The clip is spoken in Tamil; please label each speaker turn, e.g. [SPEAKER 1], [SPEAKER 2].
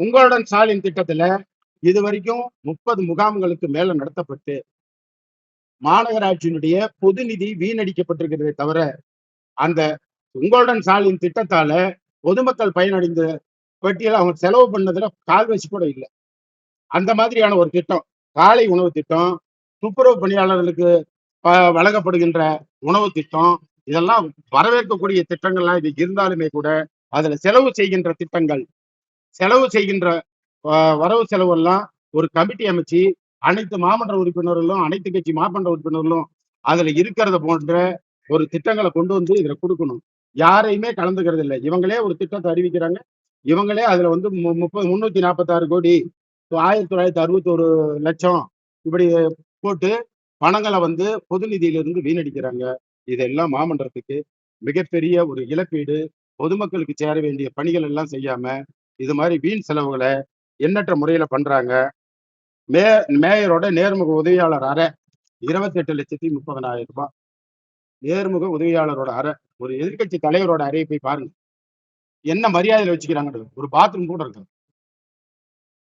[SPEAKER 1] உங்களுடன் ஸ்டாலின் திட்டத்துல இது வரைக்கும் முப்பது முகாம்களுக்கு மேல நடத்தப்பட்டு மாநகராட்சியினுடைய பொது நிதி வீணடிக்கப்பட்டிருக்கிறதே தவிர அந்த உங்களுடன் ஸ்டாலின் திட்டத்தால பொதுமக்கள் பயனடைந்த பட்டியல அவங்க செலவு பண்ணதுல கால் வச்சு கூட இல்லை. அந்த மாதிரியான ஒரு திட்டம் காலை உணவு திட்டம் துப்புரவு பணியாளர்களுக்கு வழங்கப்படுகின்ற உணவு திட்டம் இதெல்லாம் வரவேற்கக்கூடிய திட்டங்கள்லாம் இது இருந்தாலுமே கூட அதுல செலவு செய்கின்ற திட்டங்கள் செலவு செய்கின்ற வரவு செலவு எல்லாம் ஒரு கமிட்டி அமைச்சு அனைத்து மாமன்ற உறுப்பினர்களும் அனைத்து கட்சி மாமன்ற உறுப்பினர்களும் அதுல இருக்கிறத போன்ற ஒரு திட்டங்களை கொண்டு வந்து இதுல கொடுக்கணும். யாரையுமே கலந்துக்கிறது இல்லை. இவங்களே ஒரு திட்டத்தை அறிவிக்கிறாங்க. இவங்களே அதுல வந்து மு- முப்பது முன்னூத்தி நாற்பத்தாறு கோடி ஆயிரத்தி தொள்ளாயிரத்தி அறுபத்தி ஒரு லட்சம் இப்படி போட்டு பணங்களை வந்து பொது நிதியிலிருந்து வீணடிக்கிறாங்க. இதெல்லாம் மாமன்றத்துக்கு மிகப்பெரிய ஒரு இழப்பீடு. பொதுமக்களுக்கு சேர வேண்டிய பணிகள் எல்லாம் செய்யாம இது மாதிரி வீண் செலவுகளை எண்ணற்ற முறையில் பண்ணுறாங்க மே மேயரோட நேர்முக உதவியாளர் அறை இருபத்தெட்டு லட்சத்தி முப்பதனாயிரம் ரூபாய். நேர்முக உதவியாளரோட அறை ஒரு எதிர்க்கட்சி தலைவரோட அறையை போய் பாருங்க. என்ன மரியாதையில் வச்சுக்கிறாங்கன்றது. ஒரு பாத்ரூம் கூட இருக்குது